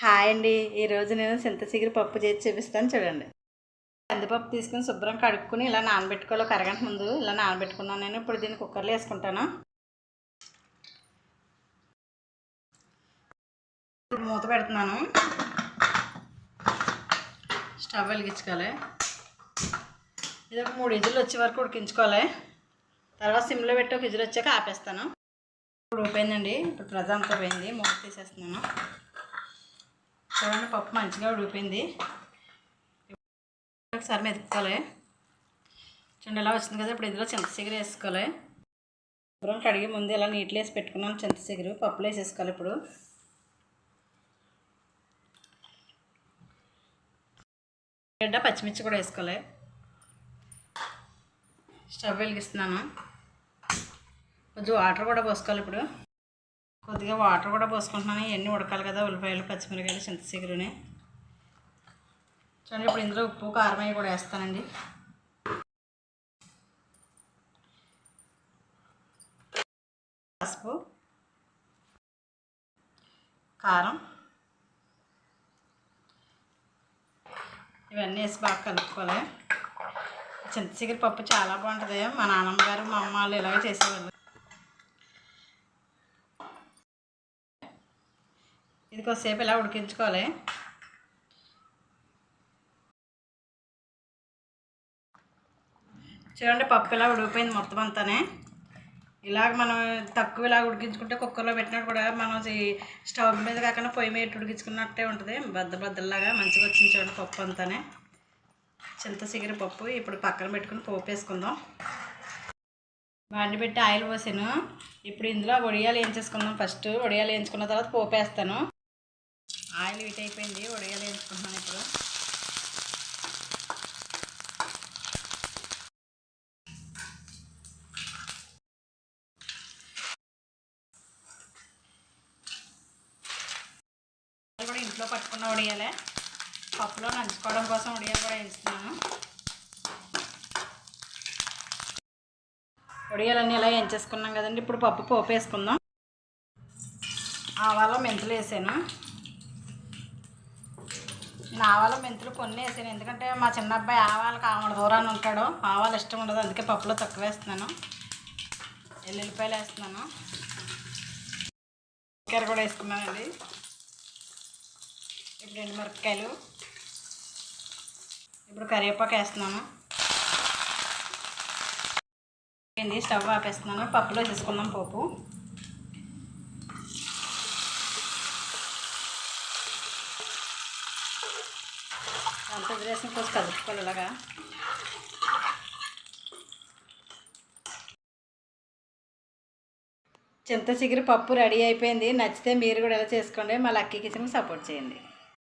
Hi అండి. ఈరోజు నేను సింతసిగిరి పప్పు చేసి చూపిస్తాను చూడండి. కందిపప్పు తీసుకుని శుభ్రం కడుక్కుని ఇలా నానబెట్టుకోవాలి. ఒక అరగంట ముందు ఇలా నానబెట్టుకున్నాను నేను. ఇప్పుడు దీన్ని కుక్కర్లో వేసుకుంటాను. ఇప్పుడు మూత పెడుతున్నాను. స్టవ్ వెలిగించుకోవాలి. ఇది ఒక మూడు ఇజులు వచ్చే వరకు ఉడికించుకోవాలి. తర్వాత సిమ్లో పెట్టి ఒక ఇజులు వచ్చాక ఆపేస్తాను. ఇప్పుడు ఉడిపోయిందండి ఇప్పుడు ప్రజంతా పోయింది మూత తీసేస్తున్నాను. చూడండి పప్పు మంచిగా ఉడిపోయింది ఒకసారి మెతుక్కోవాలి చూడండి ఎలా వచ్చింది కదా ఇప్పుడు ఇందులో చింతసిగురు వేసుకోవాలి. శుభ్రం కడిగి ముందు ఇలా నీటిలో వేసి పెట్టుకున్నాను చింతసిగురు పప్పులో వేసేసుకోవాలి ఇప్పుడు. గడ్డ పచ్చిమిర్చి కూడా వేసుకోవాలి. స్టవ్ వెలిగిస్తున్నాను. కొంచెం వాటర్ కూడా పోసుకోవాలి ఇప్పుడు. కొద్దిగా వాటర్ కూడా పోసుకుంటున్నాను. ఇవన్నీ ఉడకాలి కదా ఉల్లిపాయలు పచ్చిమిరకాయలు చింతసిగురుని చూడండి ఇప్పుడు ఇందులో ఉప్పు కారం అవి కూడా వేస్తానండి. పసుపు కారం. ఇవన్నీ వేసి బాగా కలుపుకోవాలి. చింతచిగురు పప్పు చాలా బాగుంటుంది. మా నాన్నమ్మ గారు మా అమ్మ వాళ్ళు ఇలాగే చేసేవాళ్ళు. ఇది కొద్దిసేపు ఇలా ఉడికించుకోవాలి. చూడండి పప్పు ఇలా ఉడికిపోయింది మొత్తం అంతానే. ఇలాగ మనం తక్కువ ఇలా ఉడికించుకుంటే కుక్కర్లో పెట్టినట్టు కూడా మనం ఈ స్టవ్ మీద కాకుండా పొయ్యి మీద ఉడికించుకున్నట్టే ఉంటుంది. బద్ద బద్దలాగా మంచిగా వచ్చింది చూడండి పప్పు అంతానే. చింత సిగిరి పప్పు ఇప్పుడు పక్కన పెట్టుకుని పోపు వేసుకుందాం బాండి పెట్టి ఆయిల్ పోసాను. ఇప్పుడు ఇందులో వడియాలు వేయించేసుకుందాం. ఫస్ట్ వడియాలు వేయించుకున్న తర్వాత పోపు వేస్తాను ఆయిల్ వీట్ అయిపోయింది వడియాలు వేయించుకుంటున్నాను ఇప్పుడు. కూడా ఇంట్లో పట్టుకున్న ఉడియాలే. పప్పులో నంచుకోవడం కోసం వడియాలు కూడా వేస్తున్నాను. వడియాలన్నీ ఇలా వేయించేసుకున్నాం కదండి ఇప్పుడు పప్పు పోపు వేసుకుందాం ఆవాలో మెంతులు వేసాను. ఆవాలు మెంతులు కొన్ని వేసాను. ఎందుకంటే మా చిన్న అబ్బాయి ఆవాలకు ఆవిడ దూరాన్ని ఉంటాడు. ఆవాలు ఇష్టం ఉండదు. అందుకే పప్పులో తక్కువ వేస్తున్నాను. ఎల్లుల్లిపాయలు వేస్తున్నాను. చక్కెర కూడా వేసుకున్నానండి. ఇప్పుడు ఎండు మిరపకాయలు. ఇప్పుడు కరివేపాకు వేస్తున్నాను. స్టవ్ ఆపేస్తున్నాను. పప్పులో వేసేసుకుందాం పోపు. అంత వదిలేసిన కోసం కలుపుకోవాలి ఇలాగా చింత చిగురు పప్పు రెడీ అయిపోయింది. నచ్చితే మీరు కూడా ఎలా చేసుకోండి. మా లక్కీ కిచెన్కి సపోర్ట్ చేయండి.